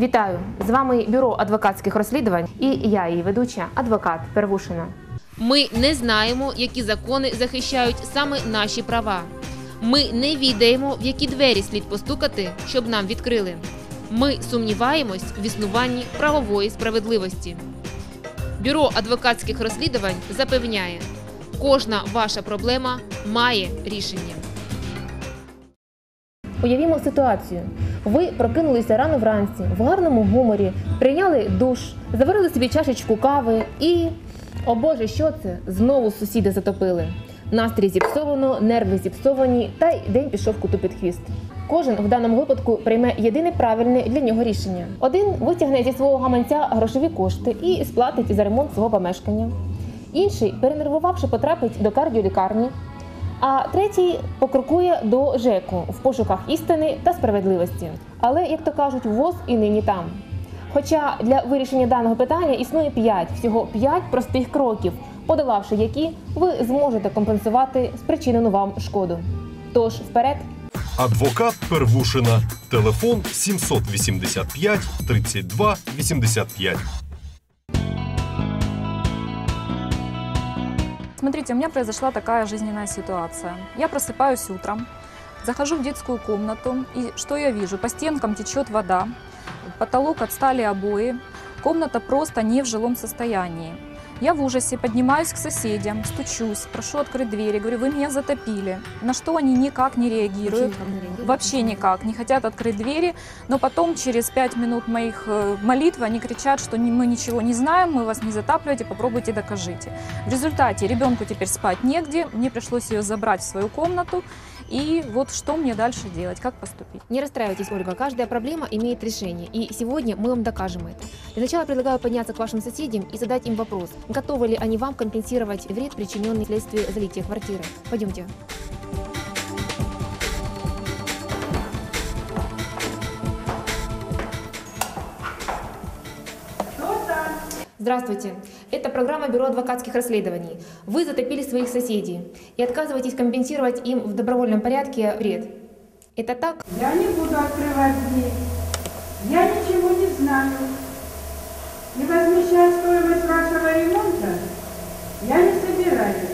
Вітаю! З вами бюро адвокатських розслідувань і я, її ведуча, адвокат Первушина. Ми не знаємо, які закони захищають саме наші права. Ми не відаємо, в які двері слід постукати, щоб нам відкрили. Ми сумніваємось в існуванні правової справедливості. Бюро адвокатських розслідувань запевняє, кожна ваша проблема має рішення. Уявімо ситуацію. Ви прокинулися рано вранці в гарному гуморі, прийняли душ, заварили собі чашечку кави і. О Боже, що це? Знову сусіди затопили. Настрій зіпсовано, нерви зіпсовані, та й день пішов куту під хвіст. Кожен в даному випадку прийме єдине правильне для нього рішення. Один витягне зі свого гаманця грошові кошти і сплатить за ремонт свого помешкання. Інший, перенервувавши, потрапить до кардіолікарні, а третій покрокує до ЖЕКу в пошуках істини та справедливості. Але, як то кажуть, воз і нині там. Хоча для вирішення даного питання існує 5, всього 5 простих кроків, подолавши які ви зможете компенсувати спричинену вам шкоду. Тож вперед! Адвокат Первушина. Телефон 785 32 85. Смотрите, у меня произошла такая жизненная ситуация. Я просыпаюсь утром, захожу в детскую комнату, и что я вижу? По стенкам течет вода, потолок отстали обои, комната просто не в жилом состоянии. Я в ужасе поднимаюсь к соседям, стучусь, прошу открыть двери, говорю, вы меня затопили. На что они никак не реагируют. Вообще никак, не хотят открыть двери, но потом через пять минут моих э, молитв они кричат, что не- мы ничего не знаем, мы вас не затапливаете, попробуйте докажите. В результате ребенку теперь спать негде, мне пришлось ее забрать в свою комнату, и вот что мне дальше делать, как поступить. Не расстраивайтесь, Ольга, каждая проблема имеет решение, и сегодня мы вам докажем это. Для начала предлагаю подняться к вашим соседям и задать им вопрос, готовы ли они вам компенсировать вред, причиненный вследствие залития квартиры. Пойдемте. Здравствуйте. Это программа Бюро адвокатских расследований. Вы затопили своих соседей и отказываетесь компенсировать им в добровольном порядке вред. Это так? Я не буду открывать дверь. Я ничего не знаю. И возмещать стоимость вашего ремонта я не собираюсь.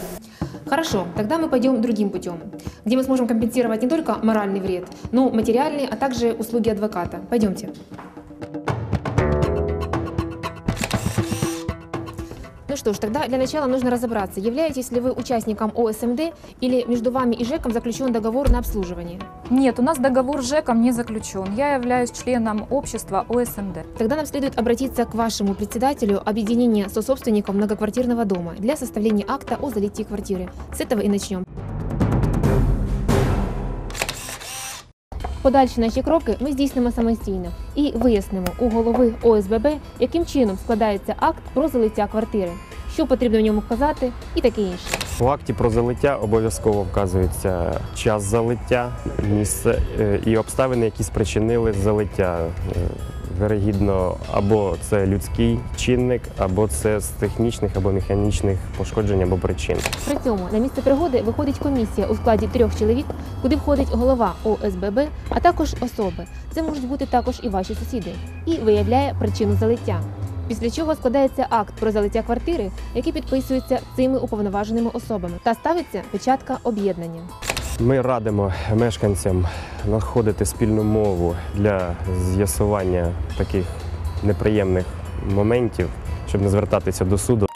Хорошо, тогда мы пойдем другим путем, где мы сможем компенсировать не только моральный вред, но материальный, а также услуги адвоката. Пойдемте. что ж, тогда для начала нужно разобраться, являетесь ли вы участником ОСМД или между вами и ЖЭКом заключен договор на обслуживание. Нет, у нас договор с ЖЭКом не заключен. Я являюсь членом общества ОСМД. Тогда нам следует обратиться к вашему председателю объединения сособственников многоквартирного дома для составления акта о залитии квартиры. С этого и начнем. Подальші наші кроки ми здійснимо самостійно і вияснимо у голови ОСББ, яким чином складається акт про залиття квартири, Що потрібно в ньому вказати і таке інше. У акті про залиття обов'язково вказується час залиття, місце е, і обставини, які спричинили залиття. Е, Вирогідно, або це людський чинник, або це з технічних або механічних пошкоджень або причин. При цьому на місце пригоди виходить комісія у складі трьох чоловік, куди входить голова ОСББ, а також особи. Це можуть бути також і ваші сусіди, і виявляє причину залиття. Після чого складається акт про залиття квартири, який підписується цими уповноваженими особами, та ставиться печатка об'єднання. Ми радимо мешканцям знаходити спільну мову для з'ясування таких неприємних моментів, щоб не звертатися до суду.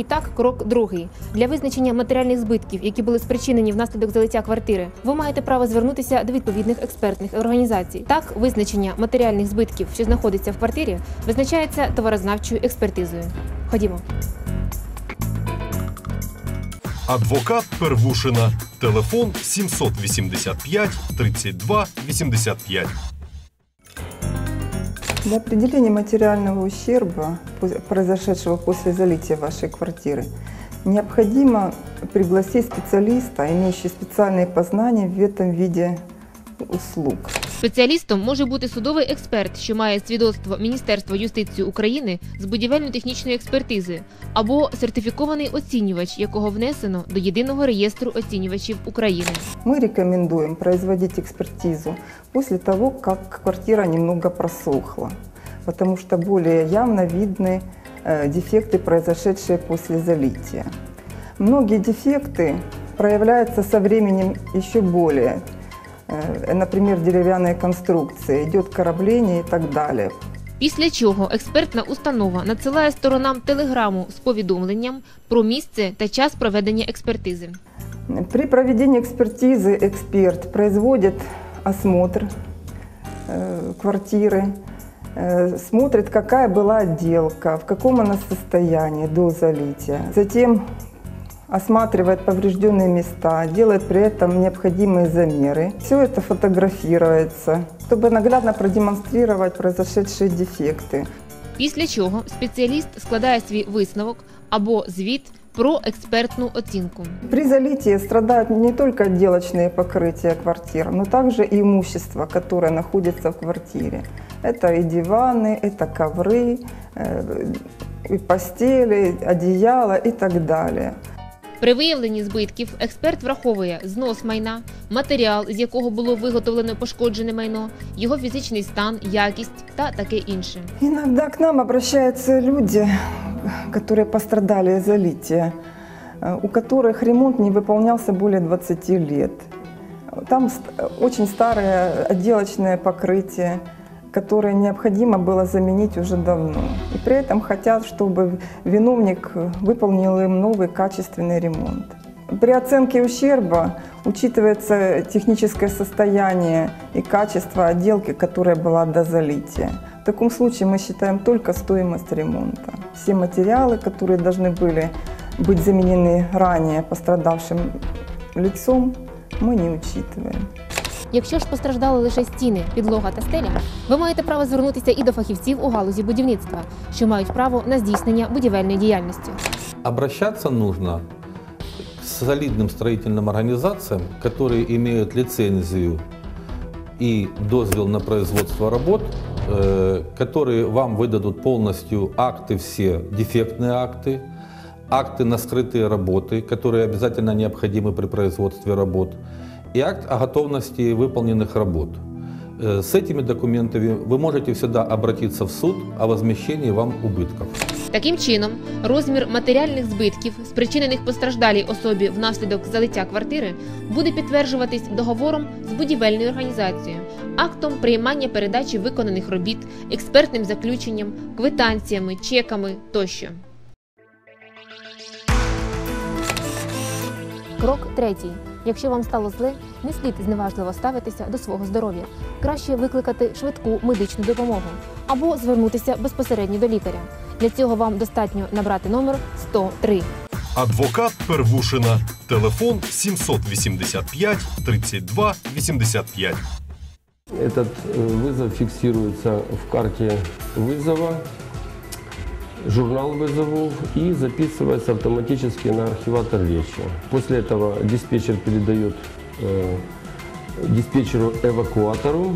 І так, крок другий. Для визначення матеріальних збитків, які були спричинені внаслідок залиття квартири, ви маєте право звернутися до відповідних експертних організацій. Так, визначення матеріальних збитків, що знаходиться в квартирі, визначається товарознавчою експертизою. Ходімо. Адвокат Первушина. Телефон 785 32 85. Для определения материального ущерба, произошедшего после залития вашей квартиры, необходимо пригласить специалиста, имеющего специальные познания в этом виде услуг. Спеціалістом може бути судовий експерт, що має свідоцтво Міністерства юстиції України з будівельно-технічної експертизи, або сертифікований оцінювач, якого внесено до єдиного реєстру оцінювачів України. Мы рекомендуем производить экспертизу после того, как квартира немного просохла, потому что более явно видны э, дефекты, произошедшие после залития. Многие дефекты проявляются со временем еще более. Э, Например, деревянные конструкции, идет корабление и так далее. Після чого експертна установа надсилає сторонам телеграму з повідомленням про місце та час проведення експертизи. При проведении экспертизы эксперт производит осмотр э, квартиры, э, смотрит, какая была отделка, в каком она состоянии до залития. Затем осматривает поврежденные места, делает при этом необходимые замеры. Все это фотографируется, чтобы наглядно продемонстрировать произошедшие дефекты. Після чого спеціаліст складає свій висновок або звіт про експертну оцінку. При залитии страдают не только отделочные покрытия квартир, но также и имущество, которое находится в квартире. Это и диваны, это ковры, э, и постели, одеяла и так далее. При виявленні збитків експерт враховує знос майна, матеріал, з якого було виготовлено пошкоджене майно, його фізичний стан, якість та таке інше. Иногда к нам обращаются люди, которые пострадали от залития, э, у которых ремонт не выполнялся более 20 лет. Там ст- очень старое отделочное Которое необходимо было заменить уже давно. И при этом хотят, чтобы виновник выполнил им новый качественный ремонт. При оценке ущерба учитывается техническое состояние и качество отделки, которая была до залития. В таком случае мы считаем только стоимость ремонта. Все материалы, которые должны были быть заменены ранее пострадавшим лицом, мы не учитываем. Якщо ж постраждали лише стіни, підлога та стеля, ви маєте право звернутися і до фахівців у галузі будівництва, що мають право на здійснення будівельної діяльності. Обращаться нужно к солидным строительным организациям, которые имеют лицензию и дозвел на производство работ, э, которые вам выдадут полностью акты все, дефектные акты, акты на скрытые работы, которые обязательно необходимы при производстве работ, и акт о готовности выполненных работ. Э, С этими документами вы можете всегда обратиться в суд о возмещении вам убытков. Таким чином, розмір матеріальних збитків, спричинених постраждалій особі внаслідок залиття квартири, буде підтверджуватись договором з будівельною організацією, актом приймання передачі виконаних робіт, експертним заключенням, квитанціями, чеками тощо. Крок третій. Якщо вам стало зле, не слід зневажливо ставитися до свого здоров'я. Краще викликати швидку медичну допомогу або звернутися безпосередньо до лікаря. Для цього вам достатньо набрати номер 103. Адвокат Первушина. Телефон 785 32 85. Этот э, вызов фиксируется в карте вызова, журнал вызовов и записывается автоматически на архиватор речи. После этого диспетчер передает э, диспетчеру-эвакуатору,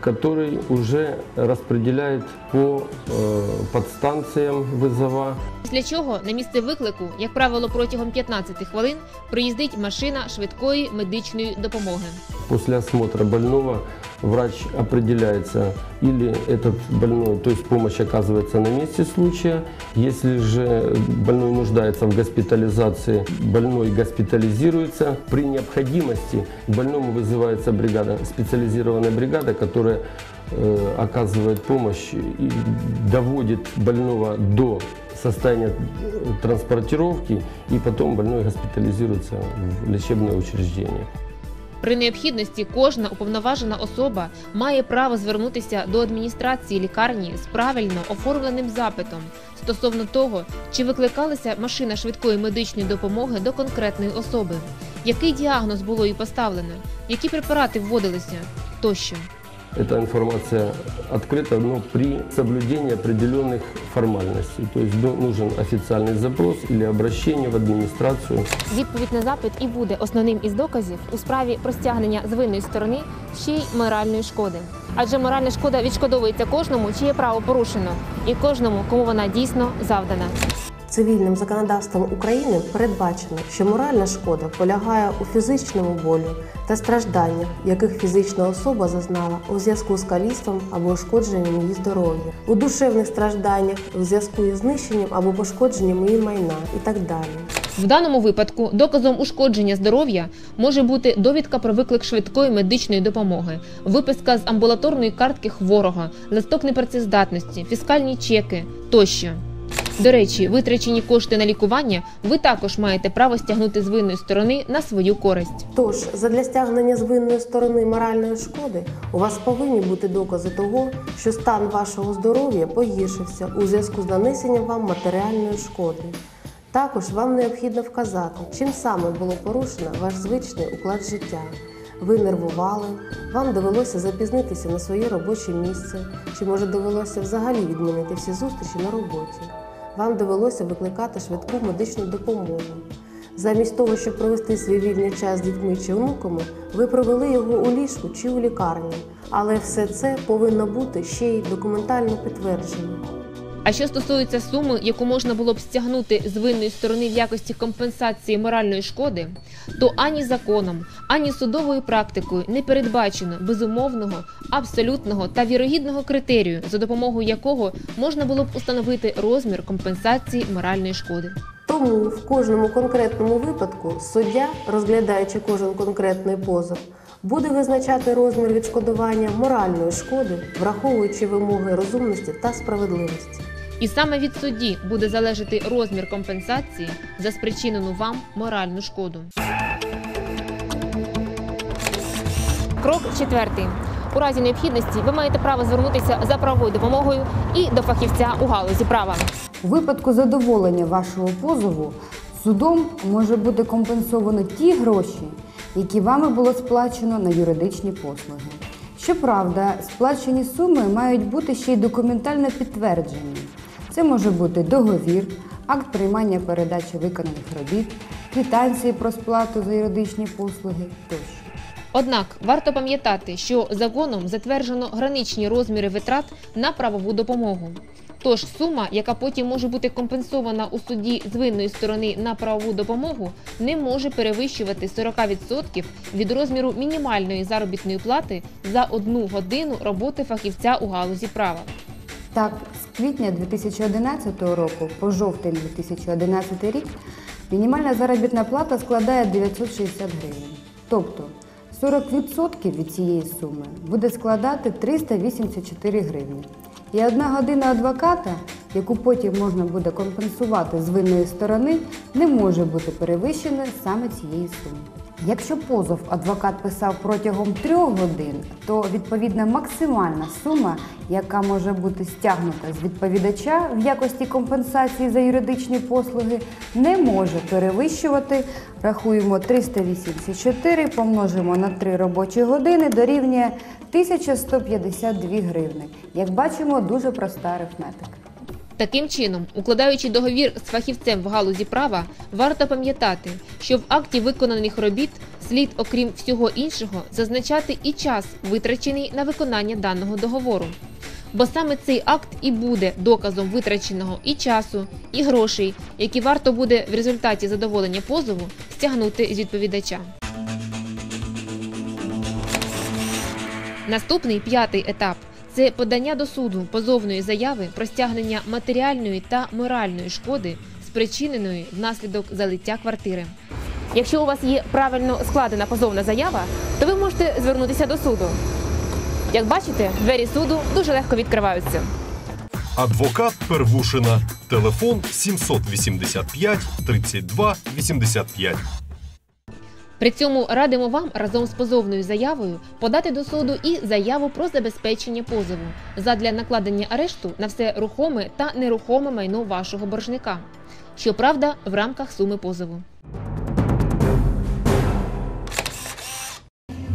который уже распределяет по э, подстанциям вызова Після чого на місце виклику, як правило, протягом 15 хвилин проїздить машина швидкої медичної допомоги. После осмотра больного врач определяется, или этот больной, то есть помощь оказывается на месте случая. Если же больной нуждается в госпитализации, больной госпитализируется. При необходимости больному вызывается бригада, специализированная бригада, которая э, оказывает помощь и доводит больного до состояния э, транспортировки, и потом больной госпитализируется в лечебное учреждение. При необхідності кожна уповноважена особа має право звернутися до адміністрації лікарні з правильно оформленим запитом стосовно того, чи викликалася машина швидкої медичної допомоги до конкретної особи, який діагноз було їй поставлено, які препарати вводилися тощо эта информация открыта, но при соблюдении определенных формальностей. То есть до- нужен официальный запрос или обращение в администрацию. Відповідь на запит і буде основним із доказів у справі про стягнення з винної сторони ще й моральної шкоди. Адже моральна шкода відшкодовується кожному, чиє право порушено, і кожному, кому вона дійсно завдана. Цивільним законодавством України передбачено, що моральна шкода полягає у фізичному болю та стражданнях, яких фізична особа зазнала у зв'язку з каліцтвом або ушкодженням її здоров'я, у душевних стражданнях у зв'язку із знищенням або пошкодженням її майна і так далі. В даному випадку доказом ушкодження здоров'я може бути довідка про виклик швидкої медичної допомоги, виписка з амбулаторної картки хворого, листок непрацездатності, фіскальні чеки тощо. До речі, витрачені кошти на лікування ви також маєте право стягнути з винної сторони на свою користь. Тож, задля стягнення з винної сторони моральної шкоди у вас повинні бути докази того, що стан вашого здоров'я погіршився у зв'язку з нанесенням вам матеріальної шкоди. Також вам необхідно вказати, чим саме було порушено ваш звичний уклад життя. Ви нервували, вам довелося запізнитися на своє робоче місце, чи може довелося взагалі відмінити всі зустрічі на роботі. Вам довелося викликати швидку медичну допомогу. Замість того, щоб провести свій вільний час з дітьми чи онуками, ви провели його у ліжку чи у лікарні. Але все це повинно бути ще й документально підтверджено. А що стосується суми, яку можна було б стягнути з винної сторони в якості компенсації моральної шкоди, то ані законом, ані судовою практикою не передбачено безумовного, абсолютного та вірогідного критерію, за допомогою якого можна було б установити розмір компенсації моральної шкоди. Тому в кожному конкретному випадку суддя, розглядаючи кожен конкретний позов, буде визначати розмір відшкодування моральної шкоди, враховуючи вимоги розумності та справедливості. І саме від судді буде залежати розмір компенсації за спричинену вам моральну шкоду. Крок четвертий. У разі необхідності ви маєте право звернутися за правовою допомогою і до фахівця у галузі права. У випадку задоволення вашого позову судом може бути компенсовано ті гроші, які вами було сплачено на юридичні послуги. Щоправда, сплачені суми мають бути ще й документально підтверджені. Це може бути договір, акт приймання передачі виконаних робіт, квитанції про сплату за юридичні послуги тощо. Однак варто пам'ятати, що законом затверджено граничні розміри витрат на правову допомогу. Тож сума, яка потім може бути компенсована у суді з винної сторони на правову допомогу, не може перевищувати 40% від розміру мінімальної заробітної плати за одну годину роботи фахівця у галузі права. Так, з квітня 2011 року по жовтень 2011 рік мінімальна заробітна плата складає 960 гривень. Тобто 40% від цієї суми буде складати 384 гривні. І одна година адвоката, яку потім можна буде компенсувати з винної сторони, не може бути перевищена саме цієї суми. Якщо позов адвокат писав протягом трьох годин, то відповідна максимальна сума, яка може бути стягнута з відповідача в якості компенсації за юридичні послуги, не може перевищувати. Рахуємо 384, помножимо на 3 робочі години, дорівнює 1152 гривни. Як бачимо, дуже проста арифметика. Таким чином, укладаючи договір з фахівцем в галузі права, варто пам'ятати, що в акті виконаних робіт слід, окрім всього іншого, зазначати і час, витрачений на виконання даного договору. Бо саме цей акт і буде доказом витраченого і часу, і грошей, які варто буде в результаті задоволення позову стягнути з відповідача. Наступний п'ятий етап це подання до суду позовної заяви про стягнення матеріальної та моральної шкоди, спричиненої внаслідок залиття квартири. Якщо у вас є правильно складена позовна заява, то ви можете звернутися до суду. Як бачите, двері суду дуже легко відкриваються. Адвокат Первушина. Телефон 785 32 85. При цьому радимо вам разом з позовною заявою подати до суду і заяву про забезпечення позову задля накладення арешту на все рухоме та нерухоме майно вашого боржника. Щоправда, в рамках суми позову.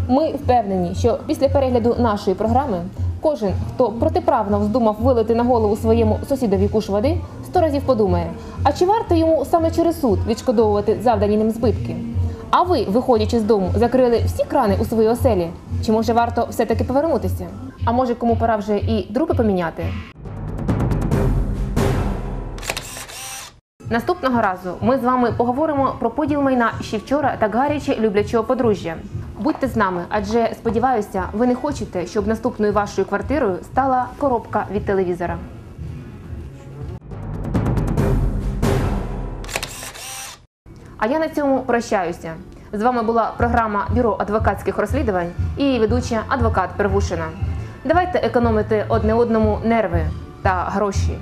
Ми впевнені, що після перегляду нашої програми кожен, хто протиправно вздумав вилити на голову своєму сусідові куш води, сто разів подумає, а чи варто йому саме через суд відшкодовувати завдані ним збитки? А ви, виходячи з дому, закрили всі крани у своїй оселі? Чи може варто все-таки повернутися? А може кому пора вже і други поміняти? Наступного разу ми з вами поговоримо про поділ майна ще вчора так гаряче люблячого подружжя. Будьте з нами, адже сподіваюся, ви не хочете, щоб наступною вашою квартирою стала коробка від телевізора. А я на цьому прощаюся. З вами була програма Бюро адвокатських розслідувань і її ведуча адвокат Первушина. Давайте економити одне одному нерви та гроші.